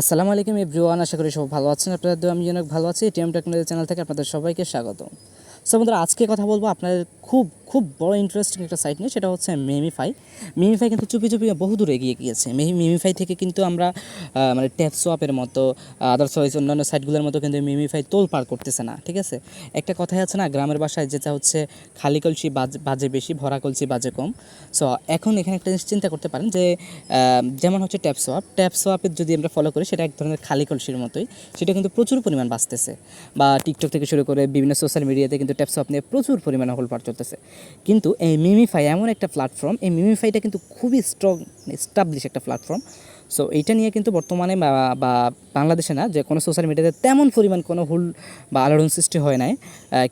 আসসালামু আলাইকুম এভরিওয়ান, আশা করি সব ভালো আছেন। আপনাদের আমি অনেক ভালো আছি। টিএম টেকনোলজি চ্যানেল থেকে আপনাদের সবাইকে স্বাগত সো বন্ধুরা, আজকে কথা বলব আপনাদের খুব খুব বড় ইন্টারেস্টিং একটা সাইট নিয়ে, সেটা হচ্ছে মেমিফাই মেমিফাই কিন্তু চুপি চুপি বহু দূর এগিয়ে গিয়েছে। মেমি মেমিফাই থেকে কিন্তু আমরা মানে ট্যাপ সোয়াপের মতো আদার্স ওয়াইজ অন্যান্য সাইটগুলোর মতো কিন্তু মেমিফাই তোল পার করতেছে না, ঠিক আছে? একটা কথাই আছে না, গ্রামের বাসায় যেটা হচ্ছে খালি কলসি বাজ বাজে বেশি, ভরা কলসি বাজে কম। সো এখন এখানে একটা জিনিস চিন্তা করতে পারেন যে যেমন হচ্ছে ট্যাপ সোয়াপ ট্যাপ সোয়াপের যদি আমরা ফলো করি, সেটা এক ধরনের খালি কলসির মতোই, সেটা কিন্তু প্রচুর পরিমাণ বাঁচতেছে। বা টিকটক থেকে শুরু করে বিভিন্ন সোশ্যাল মিডিয়াতে কিন্তু ট্যাপ আপনি প্রচুর পরিমাণে পার চলতেছে। কিন্তু এই মিমিফাই এমন একটা প্ল্যাটফর্ম এই মিমিফাইটা কিন্তু খুবই স্ট্রং এস্টাবলিশ একটা প্ল্যাটফর্ম সো এইটা নিয়ে কিন্তু বর্তমানে বা- বাংলাদেশে না যে কোনো সোশ্যাল মিডিয়াতে তেমন পরিমাণ কোনো হুল বা আলোড়ন সৃষ্টি হয় নাই।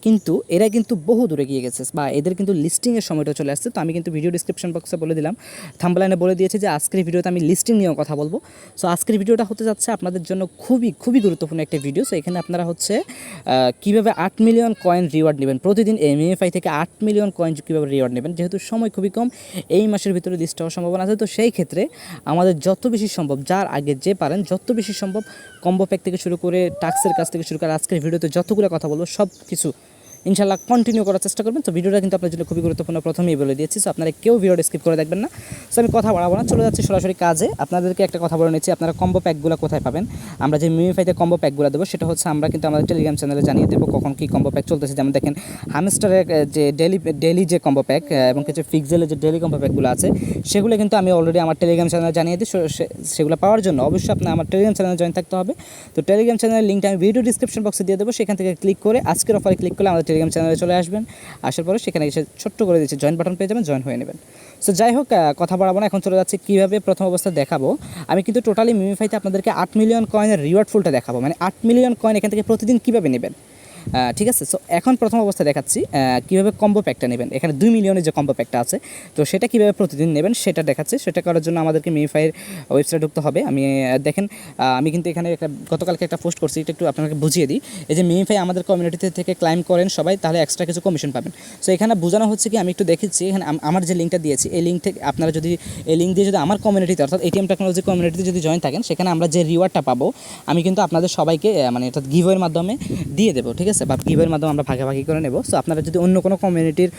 কিন্তু এরা কিন্তু বহু দূরে গিয়ে গেছে। বা এদের কিন্তু লিস্টিংয়ের সময়টা চলে আসছে। তো আমি কিন্তু ভিডিও ডিসক্রিপশন বক্সে বলে দিলাম। থাম্বলাইনে বলে দিয়েছি যে, আজকের ভিডিওতে আমি লিস্টিং নিয়েও কথা বলব। সো আজকের ভিডিওটা হতে যাচ্ছে আপনাদের জন্য খুবই খুবই গুরুত্বপূর্ণ একটা ভিডিও সো এখানে আপনারা হচ্ছে কীভাবে আট মিলিয়ন কয়েন রিওয়ার্ড নেবেন? প্রতিদিন এমএফআই থেকে আট মিলিয়ন কয়েন কীভাবে রিওয়ার্ড নেবেন? যেহেতু সময় খুবই কম, এই মাসের ভিতরে লিস্ট হওয়ার সম্ভাবনা আছে। তো সেই ক্ষেত্রে আমাদের যত বেশি সম্ভব, যার আগে যে পারেন যত বেশি সম্ভব কম্বো প্যাক থেকে শুরু করে টাক্সের কাছ থেকে শুরু করে আজকের ভিডিওতে যতগুলো কথা বলব সব কিছু ইনশাল্লাহ কন্টিনিউ করার চেষ্টা করবেন। তো ভিডিওটা কিন্তু আপনার জন্য খুবই গুরুত্বপূর্ণ। প্রথমেই বলে দিয়েছি সো আপনারা কেউ ভিডিওটা স্কিপ করে দেখবেন না। সো আমি কথা বাড়াবো না, চলে যাচ্ছি সরাসরি কাজে। আপনাদেরকে একটা কথা বলে নিচ্ছি, আপনারা কম্বো প্যাকগুলো কোথায় পাবেন? আমরা যে মিমিফাইতে কম্বো প্যাকগুলো দেবো, সেটা হচ্ছে আমরা কিন্তু আমাদের টেলিগ্রাম চ্যানেলে জানিয়ে দেবো কখন কী কম্বো প্যাক চলতেছে। যেমন দেখেন হামস্টারের যে ডেলি ডেলি যে কম্বো প্যাক এবং কিছু ফিক্সেলের যে ডেলি কম্বো প্যাকগুলো আছে, সেগুলো কিন্তু আমি অলরেডি আমার টেলিগ্রাম চ্যানেলে জানিয়ে দিই। সেগুলো পাওয়ার জন্য অবশ্যই আপনার আমার টেলিগ্রাম চ্যানেলে জয়েন থাকতে হবে। তো টেলিগ্রাম চ্যানেলের লিঙ্কটা আমি ভিডিও ডিসক্রিপশন বক্সে দিয়ে দেবো। সেখান থেকে ক্লিক করে আজকের অফারে ক্লিক করলে আমাদের টেলিগ্রাম চ্যানেলে চলে আসবেন, আসার পরে সেখানে এসে ছোট্ট করে দিচ্ছে জয়েন বাটন পেয়ে যাবেন জয়েন হয়ে নেবেন। সো যাই হোক কথা বাড়াবো না, এখন চলে যাচ্ছে কীভাবে প্রথম অবস্থা দেখাবো। আমি কিন্তু টোটালি মিমিফাইতে আপনাদেরকে আট মিলিয়ন কয়েনের রিওয়ার্ড ফুলটা দেখাবো। মানে আট মিলিয়ন কয়েন এখান থেকে প্রতিদিন কীভাবে নেবেন? ঠিক আছে সো এখন প্রথম অবস্থা দেখাচ্ছি কীভাবে কম্বো প্যাকটা নেবেন। এখানে দুই মিলিয়নের যে কম্বো প্যাকটা আছে, তো সেটা কীভাবে প্রতিদিন নেবেন সেটা দেখাচ্ছি। সেটা করার জন্য আমাদেরকে মিমিফাইয়ের ওয়েবসাইট ঢুকতে হবে। আমি দেখেন আমি কিন্তু এখানে একটা, গতকালকে একটা পোস্ট করছি, এটা একটু আপনাকে বুঝিয়ে দিই। এই যে মিমিফাই আমাদের কমিউনিটিতে থেকে ক্লাইম করেন সবাই, তাহলে এক্সট্রা কিছু কমিশন পাবেন। সো এখানে বোঝানো হচ্ছে কি, আমি একটু দেখেছি এখানে আমার যে লিঙ্কটা দিয়েছি, এই লিঙ্ক থেকে আপনারা যদি, এই লিঙ্ক দিয়ে যদি আমার কমিউনিটিতে অর্থাৎ এটিএম টেকনোলজি কমিউনিটিতে যদি জয়েন থাকেন, সেখানে আমরা যে রিওয়ার্ডটা পাবো, আমি কিন্তু আপনাদের সবাইকে মানে অর্থাৎ গিভের মাধ্যমে দিয়ে দেবো, ঠিক আছে? বা গিভের মাধ্যমে আমরা ভাগাভাগি করে নেব। সো আপনারা যদি অন্য কোনো কমিউনিটির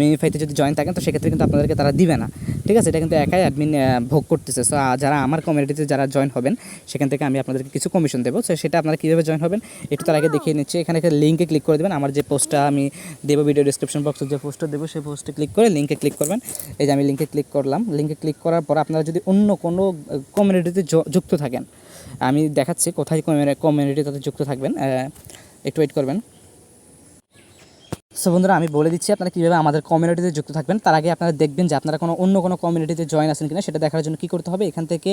মিনিফাইতে যদি জয়েন থাকেন, তো সেক্ষেত্রে কিন্তু আপনাদেরকে তারা দিবে না। ঠিক আছে? এটা কিন্তু একাই অ্যাডমিন ভোগ করতেছে। সো যারা আমার কমিউনিটিতে যারা জয়েন হবেন, সেখান থেকে আমি আপনাদেরকে কিছু কমিশন দেবো। সো সেটা আপনারা কীভাবে জয়েন হবেন, একটু তার আগে দেখিয়ে নিচ্ছি। এখানে একটা লিঙ্কে ক্লিক করে দেবেন। আমার যে পোস্টটা আমি দেবো ভিডিও ডিসক্রিপশন বক্সে যে পোস্টটা দেবো, সেই পোস্টে ক্লিক করে লিঙ্কে ক্লিক করবেন। এই যে আমি লিঙ্কে ক্লিক করলাম। লিঙ্কে ক্লিক করার পর আপনারা যদি অন্য কোনো কমিউনিটিতে যুক্ত থাকেন, আমি দেখাচ্ছি কোথায় কমিউনিটি তাতে যুক্ত থাকবেন। একটু ওয়েট করবেন। সো বন্ধুরা, আমি বলে দিচ্ছি আপনারা কীভাবে আমাদের কমিউনিটিতে যুক্ত থাকবেন। তার আগে আপনারা দেখবেন যে আপনারা কোনো অন্য কোনো কমিউনিটিতে জয়েন আছেন কিনা, সেটা দেখার জন্য কী করতে হবে? এখান থেকে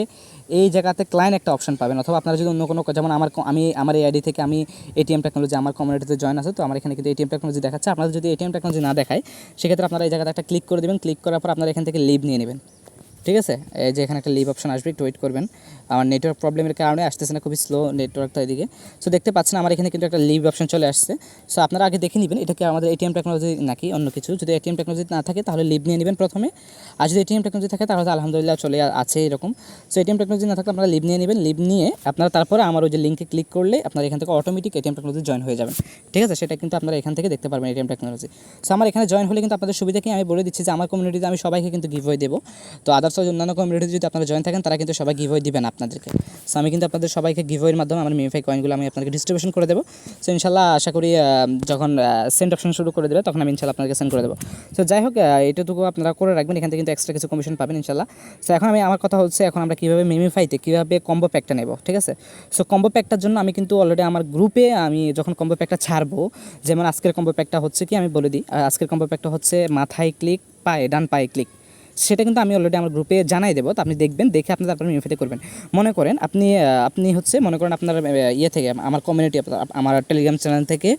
এই জায়গাতে ক্লায়েন্ট একটা অপশন পাবেন। অথবা আপনারা যদি অন্য কোনো যেমন আমার আমি, আমার এই আইডি থেকে আমি এটিএম টেকনোলজি আমার কমিউনিটিতে জয়েন আছে, তো আমার এখানে কিন্তু এটিএম টেকনোলজি দেখাচ্ছে। আপনাদের যদি এটিএম টেকনোলজি না দেখায়, সেক্ষেত্রে আপনারা এই জায়গাতে একটা ক্লিক করে দেবেন। ক্লিক করার পর আপনারা এখান থেকে লিভ নিয়ে নেবেন। ঠিক আছে? যে এখানে একটা লিভ অপশন আসবে, একটু ওয়েট করবেন। আমার নেটওয়ার্ক প্রবলেমের কারণে আসতেছে না, খুবই স্লো নেটওয়ার্কটা এদিকে। সো দেখতে পাচ্ছেন আমার এখানে কিন্তু একটা লিভ অপশন চলে আসছে। সো আপনারা আগে দেখে নেবেন, এটা কি আমাদের এটিএম টেকনোলজি নাকি অন্য কিছু? যদি এটিএম টেকনোলজি না থাকে, তাহলে লিভ নিয়ে নেবেন প্রথমে। আর যদি এটিএম টেকনোলজি থাকে, তাহলে আলহামদুলিল্লাহ চলে আছে এরকম। সো এটিএম টেকনোলজি না থাকলে আপনারা লিভ নিয়ে নেবেন। লিভ নিয়ে আপনারা তারপরে আমার ওই যে লিঙ্কে ক্লিক করলে আপনারা এখান থেকে অটোমেটিক এটিএম টেকনোলজি জয়েন হয়ে যাবেন। ঠিক আছে? সেটা কিন্তু আপনারা এখান থেকে দেখতে পারবেন এটিএম টেকনোলজি সো আমার এখানে জয়েন হলে কিন্তু আপনাদের সুবিধা কি আমি বলে দিচ্ছি যে, আমার কমিউনিটিতে আমি সবাইকে কিন্তু গিভ হয়ে দেবো। তো আদার্স অন্যান্য কমিউনিটিতে যদি আপনারা জয়েন থাকেন, তারা কিন্তু সবাই গিভ হয়ে দিবেন আপনাদেরকে। সো আমি কিন্তু আপনাদের সবাইকে গিভ এর মাধ্যমে আমার মিমিফাই কয়েনগুলো আমি আপনাদেরকে ডিস্ট্রিবিউশন করে দেবো। সো ইনশাল্লাহ আশা করি যখন সেন্ড অপশন শুরু করে দেবে, তখন আমি ইনশাল্লাহ আপনাকে সেন্ড করে দেবো। তো যাই হোক এটুকু আপনারা করে রাখবেন, এখান থেকে কিন্তু এক্সট্রা কিছু কমিশন পাবেন ইনশাল্লাহ। সো এখন আমি, আমার কথা হচ্ছে, এখন আমরা কীভাবে মিমিফাইতে কীভাবে কম্বো প্যাকটা নেব, ঠিক আছে? সো কম্বো প্যাকটার জন্য আমি কিন্তু অলরেডি আমার গ্রুপে আমি যখন কম্বো প্যাকটা ছাড়বো, যেমন আজকের কম্বো প্যাকটা হচ্ছে কি, আমি বলে দিই আজকের কম্বো প্যাকটা হচ্ছে মাথায় ক্লিক পায়ে, ডান পায়ে ক্লিক সেটা কিন্তু আমি অলরেডি আমার গ্রুপে জানাই দেবো। তো আপনি দেখবেন, দেখে আপনি তারপরে মিমিফাইতে করবেন। মনে করেন আপনি আপনি হচ্ছে, মনে করেন আপনার ইয়ে থেকে, আমার কমিউনিটি আমার টেলিগ্রাম চ্যানেল থেকে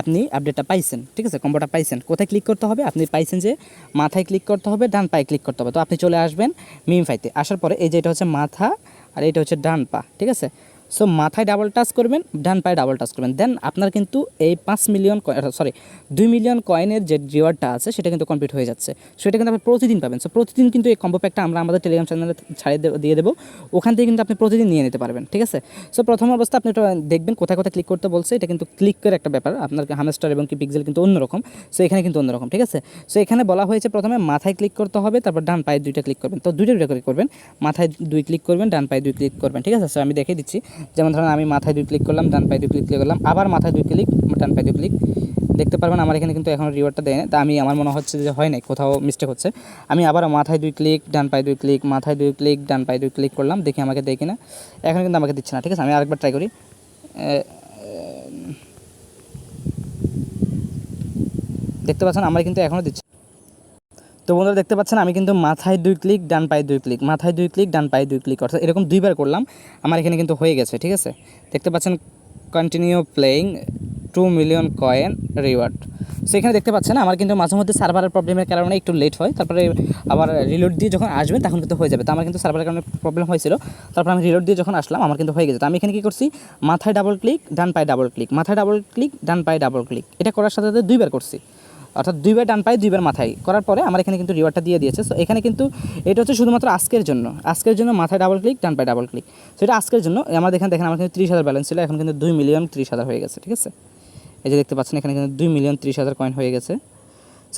আপনি আপডেটটা পাইছেন, ঠিক আছে? কম্বোটা পাইছেন। কোথায় ক্লিক করতে হবে? আপনি পাইছেন যে মাথায় ক্লিক করতে হবে, ডান পায়ে ক্লিক করতে হবে। তো আপনি চলে আসবেন মিমিফাইতে আসার পরে এই যে এটা হচ্ছে মাথা, আর এটা হচ্ছে ডান পা, ঠিক আছে? সো মাথায় ডাবল টাচ করবেন, ডান পায়ে ডাবল টাচ করবেন। দেন আপনার কিন্তু এই পাঁচ মিলিয়ন সরি দুই মিলিয়ন কয়েনের যে রিওয়ার্ডটা আছে, সেটা কিন্তু কমপ্লিট হয়ে যাচ্ছে। সেটা কিন্তু আপনি প্রতিদিন পাবেন। সো প্রতিদিন কিন্তু এই কম্বো প্যাকটা আমরা আমাদের টেলিগ্রাম চ্যানেলে ছাড়িয়ে দিয়ে দেবো। ওখান থেকে কিন্তু আপনি প্রতিদিন নিয়ে নিতে পারবেন, ঠিক আছে? সো প্রথম অবস্থা আপনি এটা দেখবেন, কোথায় কোথায় ক্লিক করতে বলছে, এটা কিন্তু ক্লিক করে একটা ব্যাপার। আপনার হামেস্টার এবং কি পিক্সেল কিন্তু অন্যরকম। সো এখানে কিন্তু অন্যরকম, ঠিক আছে? সো এখানে বলা হয়েছে প্রথমে মাথায় ক্লিক করতে হবে, তারপর ডান পায়ে দুইটা ক্লিক করবেন। তো দুইটা দুইটা করে করবেন। মাথায় দুই ক্লিক করবেন, ডান পায়ে দুই ক্লিক করবেন, ঠিক আছে? সো আমি দেখিয়ে দিচ্ছি। যেমন ধরুন আমি মাথায় দুই ক্লিক করলাম, ডান পায়ে দুই ক্লিক করলাম, আবার মাথায় দুই ক্লিক ডান পায়ে দুই ক্লিক দেখতে পারবেন আমার এখানে কিন্তু এখন রিওয়ার্ডটা দেয় না তা আমি, আমার মনে হচ্ছে যে হয় নাই, কোথাও মিস্টেক হচ্ছে। আমি আবার মাথায় দুই ক্লিক ডান পায়ে দুই ক্লিক মাথায় দুই ক্লিক ডান পায়ে দুই ক্লিক করলাম, দেখি আমাকে দেয় কিনা। এখন কিন্তু আমাকে দিচ্ছে না, ঠিক আছে? আমি আরেকবার ট্রাই করি। দেখতে পাচ্ছেন আমার কিন্তু এখনও দিচ্ছে তো বন্ধুরা দেখতে পাচ্ছেন, আমি কিন্তু মাথায় দুই ক্লিক, ডান পায়ে দুই ক্লিক, মাথায় দুই ক্লিক, ডান পায়ে দুই ক্লিক, অর্থাৎ এরকম দুইবার করলাম, আমার এখানে কিন্তু হয়ে গেছে, ঠিক আছে? দেখতে পাচ্ছেন continue playing two million coin reward so এখানে দেখতে পাচ্ছেন, আমার কিন্তু মাঝে মধ্যে সার্ভারের প্রবলেমের কারণে একটু লেট হয়, তারপরে আবার রিলোড দিয়ে যখন আসবেন তখন কিন্তু হয়ে যাবে। তো আমার কিন্তু সার্ভারের কারণে প্রবলেম হয়েছিল, তারপর আমি রিলোড দিয়ে যখন আসলাম, আমার কিন্তু হয়ে গেছে। তো আমি এখানে কী করছি, মাথায় ডাবল ক্লিক ডান পায়ে ডাবল ক্লিক মাথায় ডাবল ক্লিক ডান পায়ে ডাবল ক্লিক এটা করার সাথে সাথে দুইবার করছি। অর্থাৎ দুইবার ডান পায়ে, দুইবার মাথায়। করার পরে আমার এখানে কিন্তু রিওয়ার্ডটা দিয়ে দিয়েছে। সো এখানে কিন্তু এটা হচ্ছে শুধুমাত্র আজকের জন্য। আজকের জন্য মাথায় ডাবল ক্লিক ডান পায়ে ডাবল ক্লিক সো এটা আজকের জন্য। আমার এখানে দেখেন, আমার কিন্তু ত্রিশ হাজার ব্যালেন্স ছিল। এখন কিন্তু দুই মিলিয়ন ত্রিশ হাজার হয়ে গেছে, ঠিক আছে? এই যে দেখতে পাচ্ছেন, এখানে কিন্তু দুই মিলিয়ন ত্রিশ হাজার কয়েন হয়ে গেছে।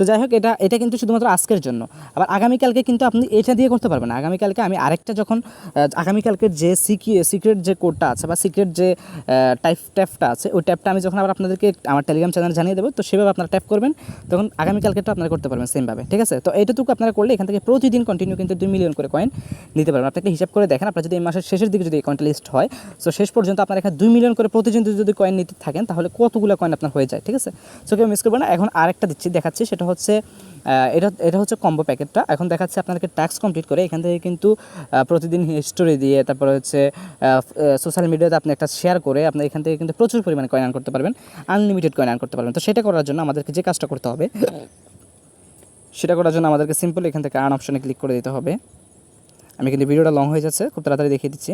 সো যাই হোক এটা এটা কিন্তু শুধুমাত্র আজকের জন্য। আবার আগামীকালকে কিন্তু আপনি এটা দিয়ে করতে পারবেন আগামীকালকে আমি আরেকটা যখন আগামীকালকের যে সিকি, সিক্রেট যে কোডটা আছে বা সিক্রেট যে টাইপ ট্যাপটা আছে, ওই ট্যাপটা আমি যখন আবার আপনাদেরকে আমার টেলিগ্রাম চ্যানেল জানিয়ে দেবো, তো সেভাবে আপনারা ট্যাপ করবেন, তখন আগামীকালকেটা আপনারা করতে পারবেন সেমভাবে ঠিক আছে? তো এইটুকু আপনারা করলে এখান থেকে প্রতিদিন কন্টিনিউ কিন্তু দুই মিলিয়ন করে কয়েন নিতে পারবেন। আপনাকে হিসাব করে দেখেন, আপনার যদি এই মাসের শেষের দিকে যদি এই কয়েনটা লিস্ট হয় তো শেষ পর্যন্ত আপনার এখানে দুই মিলিয়ন করে প্রতিদিন যদি কয়েন নিতে থাকেন, তাহলে কতগুলো কয়েন আপনার হয়ে যায়, ঠিক আছে? সো কেউ মিস করবেন না। এখন আরেকটা দিচ্ছি, দেখাচ্ছি, সেটা হচ্ছে এটা এটা হচ্ছে কম্বো প্যাকেটটা। এখন দেখাচ্ছে আপনাকে ট্যাক্স কমপ্লিট করে। এখান থেকে কিন্তু প্রতিদিন হিস্টোরি দিয়ে তারপরে হচ্ছে সোশ্যাল মিডিয়াতে আপনি একটা শেয়ার করে আপনি এখান থেকে কিন্তু প্রচুর পরিমাণে কয়েন আর্ন করতে পারবেন। আনলিমিটেড কয়েন আর্ন করতে পারবেন। তো সেটা করার জন্য আমাদেরকে যে কাজটা করতে হবে, সেটা করার জন্য আমাদেরকে সিম্পল এখান থেকে আর্ন অপশনে ক্লিক করে দিতে হবে। আমি কিন্তু ভিডিওটা লং হয়ে যাচ্ছে, খুব তাড়াতাড়ি দেখিয়ে দিচ্ছি।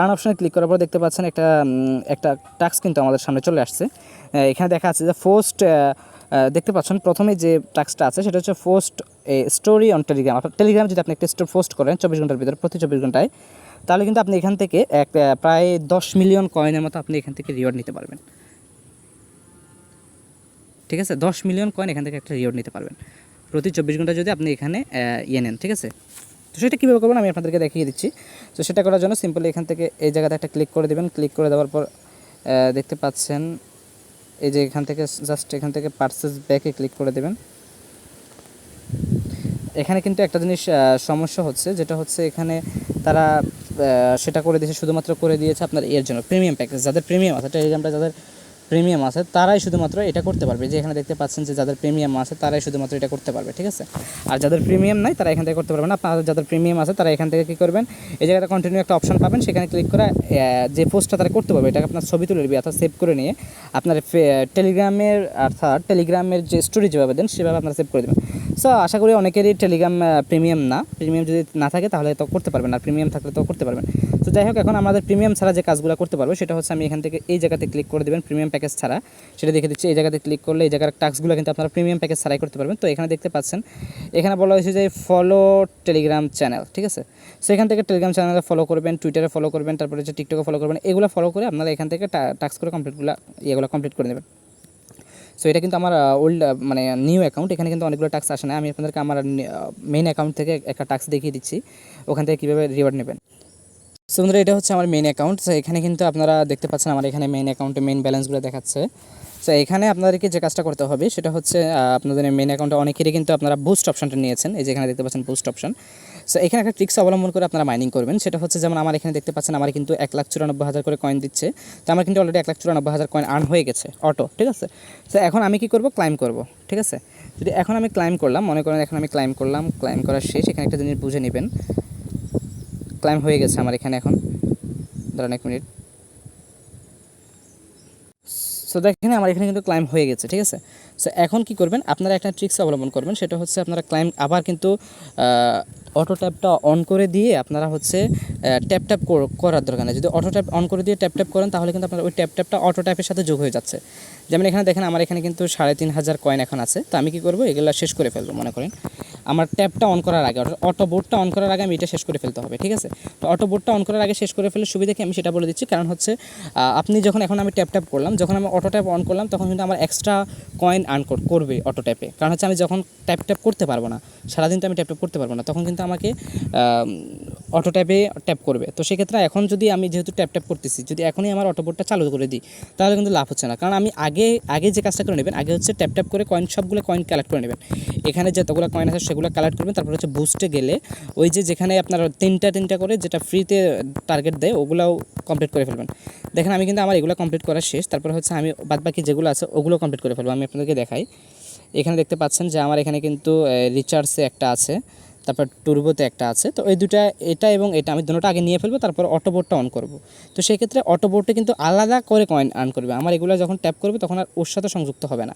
আর্ন অপশনে ক্লিক করার পর দেখতে পাচ্ছেন একটা একটা টাস্ক কিন্তু আমাদের সামনে চলে আসছে। এখানে দেখা আছে যে পোস্ট দেখতে পাচ্ছেন প্রথমে যে টাস্কটা আছে সেটা হচ্ছে পোস্ট স্টোরি অন টেলিগ্রাম আপনার টেলিগ্রাম যদি আপনি একটা স্টোর পোস্ট করেন চব্বিশ ঘণ্টার ভিতরে, প্রতি চব্বিশ ঘন্টায়, তাহলে কিন্তু আপনি এখান থেকে এক প্রায় দশ মিলিয়ন কয়েনের মতো আপনি এখান থেকে রিওয়ার্ড নিতে পারবেন। ঠিক আছে? দশ মিলিয়ন কয়েন এখান থেকে একটা রিওয়ার্ড নিতে পারবেন। প্রতি চব্বিশ ঘণ্টা যদি আপনি এখানে ইয়ে নেন, ঠিক আছে? তো সেটা কীভাবে করবেন আমি আপনাদেরকে দেখিয়ে দিচ্ছি। তো সেটা করার জন্য সিম্পলি এখান থেকে এই জায়গাতে একটা ক্লিক করে দেবেন। ক্লিক করে দেওয়ার পর দেখতে পাচ্ছেন এই যে এখান থেকে জাস্ট এখান থেকে পার্সেস ব্যাকে ক্লিক করে দেবেন। এখানে কিন্তু একটা জিনিস সমস্যা হচ্ছে, যেটা হচ্ছে এখানে তারা সেটা করে দিয়েছে, শুধুমাত্র করে দিয়েছে আপনার এর জন্য প্রিমিয়াম প্যাকেজ যাদের প্রিমিয়াম আছে টেলিগ্রামটা যাদের প্রিমিয়াম আছে, তারাই শুধুমাত্র এটা করতে পারবে। যে এখানে দেখতে পাচ্ছেন যে যাদের প্রিমিয়াম আছে, তারাই শুধুমাত্র এটা করতে পারবে, ঠিক আছে? আর যাদের প্রিমিয়াম নাই, তারা এখান থেকে করতে পারবে না। আপনাদের যাদের প্রিমিয়াম আছে, তারা এখান থেকে কী করবেন? এই জায়গাটা কন্টিনিউ একটা অপশন পাবেন, সেখানে ক্লিক করে যে পোস্টটা তারা করতে পারবে, এটাকে আপনার ছবি তুলে নেবে, অর্থাৎ সেভ করে নিয়ে আপনার টেলিগ্রামের অর্থাৎ টেলিগ্রামের যে স্টোরি যেভাবে দেন, সেভাবে আপনারা সেভ করে দেবেন। সো আশা করি অনেকেরই টেলিগ্রাম প্রিমিয়াম না। প্রিমিয়াম যদি না থাকে, তাহলে তো করতে পারবেন আর প্রিমিয়াম থাকলে তো করতে পারবেন। তো যাই হোক, এখন আমাদের প্রিমিয়াম ছাড়া যে কাজগুলো করতে পারব, সেটা হচ্ছে আমি এখান থেকে এই জায়গাতে ক্লিক করে দেবেন প্রিমিয়াম প্যাকেজ ছাড়া। সেটা দেখে দিচ্ছি, এই জায়গাতে ক্লিক করলে এই জায়গার টাস্কগুলো কিন্তু আপনারা প্রিমিয়াম প্যাকেজ ছাড়াই করতে পারবেন। তো এখানে দেখতে পাচ্ছেন, এখানে বলা হয়েছে যে ফলো টেলিগ্রাম চ্যানেল ঠিক আছে? সেখান থেকে টেলিগ্রাম চ্যানেলে ফলো করবেন টুইটারে ফলো করবেন, তারপরে হচ্ছে টিকটকে ফলো করবেন। এগুলো ফলো করে আপনারা এখান থেকে টাস্ক করে কমপ্লিটগুলো ইয়েগুলো কমপ্লিট করে নেবেন। সো এটা কিন্তু আমার ওল্ড মানে নিউ অ্যাকাউন্ট এখানে কিন্তু অনেকগুলো টাক্স আসে না। আমি আপনাদেরকে আমার মেইন অ্যাকাউন্ট থেকে একটা টাক্স দেখিয়ে দিচ্ছি। ওখান থেকে কীভাবে রিওয়ার্ড নেবেন। সো বন্ধুরা, এটা হচ্ছে আমার মেন অ্যাকাউন্ট তো এখানে কিন্তু আপনারা দেখতে পাচ্ছেন আমার এখানে মেন অ্যাকাউন্টে মেন ব্যালেন্সগুলো দেখাচ্ছে। সো এখানে আপনাদেরকে যে কাজটা করতে হবে, সেটা হচ্ছে আপনাদের মেন অ্যাকাউন্টে অনেকেরই কিন্তু আপনারা বুস্ট অপশনটা নিয়েছেন। এই যে এখানে দেখতে পাচ্ছেন বুস্ট অপশন সো এখানে একটা ট্রিক্স অবলম্বন করে আপনারা মাইনিং করবেন। সেটা হচ্ছে, যেমন আমার এখানে দেখতে পাচ্ছেন, আমার কিন্তু এক লাখ চুরানব্বই হাজার করে কয়েন দিচ্ছে। তো, আমার কিন্তু অলরেডি এক লাখ চুরানব্বই হাজার কয়েন আর্ন হয়ে গেছে অটো ঠিক আছে? তো এখন আমি কি করব? ক্লাইম করব, ঠিক আছে? যদি এখন আমি ক্লাইম করলাম, মনে করেন এখন আমি ক্লাইম করলাম ক্লাইম করার শেষ, এখানে একটা জিনিস বুঝে নেবেন। ক্লাইম হয়ে গেছে আমার এখানে এখন। দাঁড়ান এক মিনিট। সো দেখেন আমার এখানে কিন্তু ক্লাইম হয়ে গেছে, ঠিক আছে? সো এখন কি করবেন? আপনারা একটা ট্রিক্স অবলম্বন করবেন, সেটা হচ্ছে আপনারা ক্লাইম আবার কিন্তু অটো ট্যাপটা অন করে দিয়ে আপনারা হচ্ছে ট্যাপ ট্যাপ করার দরকার নেই। যদি অটো ট্যাপ অন করে দিয়ে ট্যাপ ট্যাপ করেন, তাহলে কিন্তু আপনার ওই ট্যাপ ট্যাপটা অটো ট্যাপের সাথে যোগ হয়ে যাচ্ছে। যেমন এখানে দেখেন, আমার এখানে কিন্তু সাড়ে তিন হাজার কয়েন এখন আছে। তো আমি কি করব? এগুলো শেষ করে ফেলব, মনে করেন। আমার ট্যাপটা অন করার আগে অটো বোর্ডটা অন করার আগে আমি এটা শেষ করে ফেলতে হবে, ঠিক আছে? তো অটো বোর্ডটা অন করার আগে শেষ করে ফেলে সুবিধা কি? আমি সেটা বলে দিচ্ছি। কারণ হচ্ছে আপনি যখন এখন আমি ট্যাপ ট্যাপ করলাম, যখন আমি অটো ট্যাপ অন করলাম, তখন কিন্তু আমার এক্সট্রা কয়েন আর্ন করবে অটো ট্যাপে কারণ হচ্ছে, আমি যখন ট্যাপ ট্যাপ করতে পারব না, সারাদিন তো আমি ট্যাপ ট্যাপ করতে পারব না, তখন কিন্তু আমাকে অটো ট্যাপে ট্যাপ করবে। তো সেক্ষেত্রে এখন যদি আমি যেহেতু ট্যাপ ট্যাপ করতেছি, যদি এখনই আমার অটো বোর্ডটা চালু করে দিই, তাহলে কিন্তু লাভ হচ্ছে না। কারণ আমি আগে আগে আগে যে কাজটা করে নেবেন, আগে হচ্ছে ট্যাপ ট্যাপ করে কয়েন সবগুলো কয়েন কালেক্ট করে নেবেন। এখানে যতগুলো কয়েন আছে সেগুলো কালেক্ট করবেন, তারপর হচ্ছে বুস্টে গেলে ওই যে যেখানে আপনার তিনটা তিনটা করে যেটা ফ্রিতে টার্গেট দেয়, ওগুলাও কমপ্লিট করে ফেলবেন। দেখেন, আমি কিন্তু আমার এগুলো কমপ্লিট করা শেষ, তারপর হচ্ছে আমি বাদ বাকি যেগুলো আছে, ওগুলো কমপ্লিট করে ফেলব। আমি আপনাদেরকে দেখাই। এখানে দেখতে পাচ্ছেন যে আমার এখানে কিন্তু রিচার্জে একটা আছে। তারপর টুরবোতে একটা আছে। তো এই দুটা এটা এবং এটা আমি দুটোটা আগে নিয়ে ফেলব, তারপর অটো বোর্ডটা অন করব। তো সেই ক্ষেত্রে অটো কিন্তু আলাদা করে কয়েন আর্ন করবে। আমার এগুলো যখন ট্যাপ করবে, তখন আর ওর সাথে সংযুক্ত হবে না।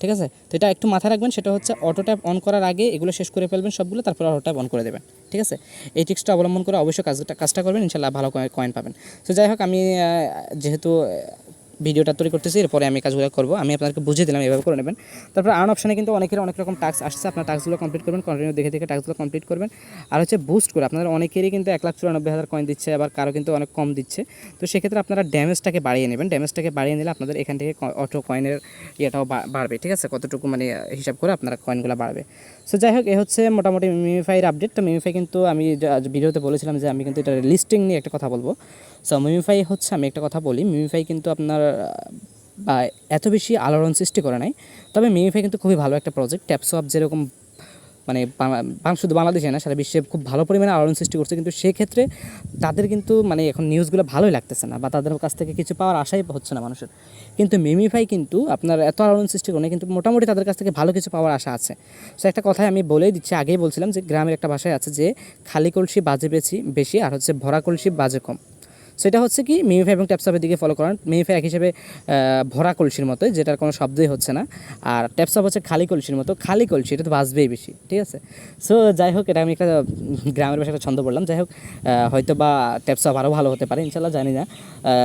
ঠিক আছে? তো এটা একটু মাথায় রাখবেন, সেটা হচ্ছে অটো ট্যাপ অন করার আগে এগুলো শেষ করে ফেলবেন সবগুলো, তারপর অটো ট্যাপ অন করে দেবেন। ঠিক আছে? এই ট্রিক্সটা অবলম্বন করে অবশ্যই কাজটা কাজটা করবেন, ইনশাল্লাহ ভালো কয়েন পাবেন। তো যাই হোক, আমি যেহেতু ভিডিওটা তৈরি করতেছি, এরপরে আমি কাজগুলো করব। আমি আপনাকে বুঝিয়ে দিলাম, এভাবে করে নেবেন। তারপর আর্ন অপশানে কিন্তু অনেকের অনেক রকম টাস্ক আসছে, আপনার টাস্কগুলো কমপ্লিট করবেন কন্টিনিউ দেখে দেখে টাস্কগুলো কমপ্লিট করবেন। আর হচ্ছে বুস্ট করে, আপনাদের অনেকেরই কিন্তু এক লাখ চুরানব্বই হাজার কয়েন দিচ্ছে, আবার কারও কিন্তু অনেক কম দিচ্ছে। তো সেক্ষেত্রে আপনারা ড্যামেজটাকে বাড়িয়ে নেবেন। ড্যামেজটাকে বাড়িয়ে নিলে আপনাদের এখান থেকে অটো কয়েনের ইয়েটাও বাড়বে, ঠিক আছে? কতটুকু মানে হিসাব করে আপনারা কয়েনগুলো বাড়বে। সো যাই হোক এ হচ্ছে মোটামুটি মিমিফাইয়ের আপডেট তো মিমিফাই কিন্তু আমি ভিডিওতে বলেছিলাম যে আমি কিন্তু এটা লিস্টিং নিয়ে একটা কথা বলব। সো মিমিফাই হচ্ছে, আমি একটা কথা বলি মিমিফাই কিন্তু আপনার বা এত বেশি আলোড়ন সৃষ্টি করে নাই। তবে মিমিফাই কিন্তু খুবই ভালো একটা প্রজেক্ট ট্যাপসোয়াপ যেরকম মানে শুধু বাংলাদেশে না, সারা বিশ্বে খুব ভালো পরিমাণে আলোড়ন সৃষ্টি করছে। কিন্তু সেক্ষেত্রে তাদের কিন্তু মানে এখন নিউজগুলো ভালোই লাগতেছে না বা তাদের কাছ থেকে কিছু পাওয়ার আশাই হচ্ছে না মানুষের। কিন্তু মিমিফাই কিন্তু আপনার এত আলোড়ন সৃষ্টি করে, কিন্তু মোটামুটি তাদের কাছ থেকে ভালো কিছু পাওয়ার আশা আছে। সো একটা কথাই আমি বলেই দিচ্ছি, আগেই বলছিলাম যে গ্রামের একটা ভাষায় আছে যে, খালি কলসি বাজে বেশি বেশি, আর হচ্ছে ভরা কলসি বাজে কম। সেটা হচ্ছে কি মিমিফাই এবং ট্যাপসাপের দিকে ফলো করেন। মিমিফাই এক হিসেবে ভরা কলসির মতো যেটার কোনো শব্দই হচ্ছে না। আর ট্যাপসাপ হচ্ছে খালি কলসির মতো। খালি কলসি, এটা তো বাজবেই বেশি, ঠিক আছে? সো যাই হোক, এটা আমি একটা গ্রামের ভাষায় একটা ছন্দ বললাম। যাই হোক হয়তো বা ট্যাপসাপ আরও ভালো হতে পারে ইনশাল্লাহ জানি না।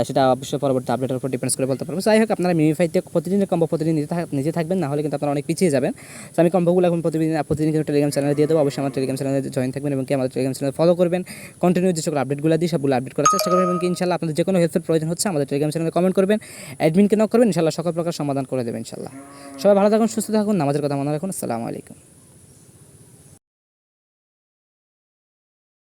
সেটা অবশ্যই পরবর্তী আপডেটের উপর ডিপেন্ডস করে বলতে পারব। যাই হোক, আপনারা মিমিফাইতে প্রতিদিনের কম্বো প্রতিদিন নিজে থাক- নিজে থাকবেন, না হলে কিন্তু আপনারা অনেক পিছিয়ে যাবেন। তো আমি কম্বোগুলো এখন প্রতিদিন প্রতিদিন কিন্তু টেলিগ্রাম চ্যানেলে দিয়ে দেবো। অবশ্যই আমার টেলিগ্রাম চ্যানেলে জয়েন থাকবেন এবং কি আমাদের টেলিগ্রাম চ্যানেল ফলো করবেন। কন্টিনিউ যে সকল আপডেটগুলো দিই, সবগুলো আপডেট করার চেষ্টা করবেন এবং কি ইনশাল্লাহ আপনাদের যে কোনো হেল্পের প্রয়োজন হচ্ছে আমাদের টেলিগ্রাম চ্যানেলে কমেন্ট করবেন অ্যাডমিনকে নক করবেন, ইনশাল্লাহ সকল প্রকার সমাধান করে দেবেন ইনশাল্লাহ। সবাই ভালো থাকুন, সুস্থ থাকুন, নামাজের কথা মনে রাখুন, আসসালামু আলাইকুম।